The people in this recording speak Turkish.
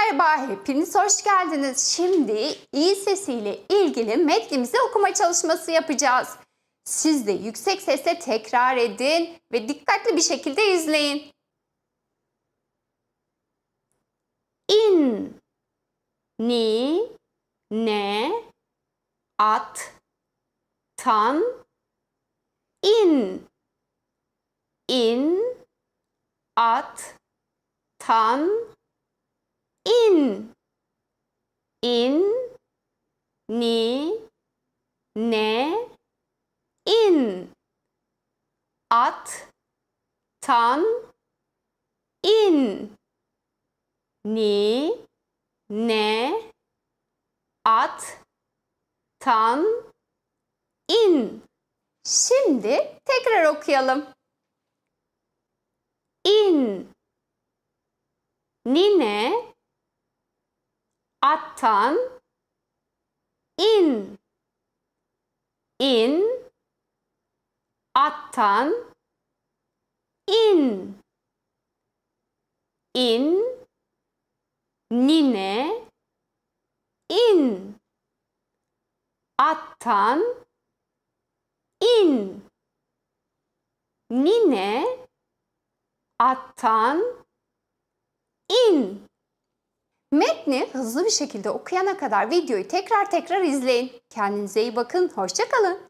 merhaba, hepiniz hoş geldiniz. Şimdi iyi sesiyle ilgili metnimizi okuma çalışması yapacağız. Siz de yüksek sesle tekrar edin ve dikkatli bir şekilde izleyin. İn, ni, ne, at, tan, in, in, at, tan, in in ni ne in. At tan in. Ni ne at tan in. Şimdi tekrar okuyalım. In nine attan in. İn. Attan in. İn. Nine. İn. Attan in. Nine. Attan in Metni hızlı bir şekilde okuyana kadar videoyu tekrar tekrar izleyin. Kendinize iyi bakın, hoşçakalın.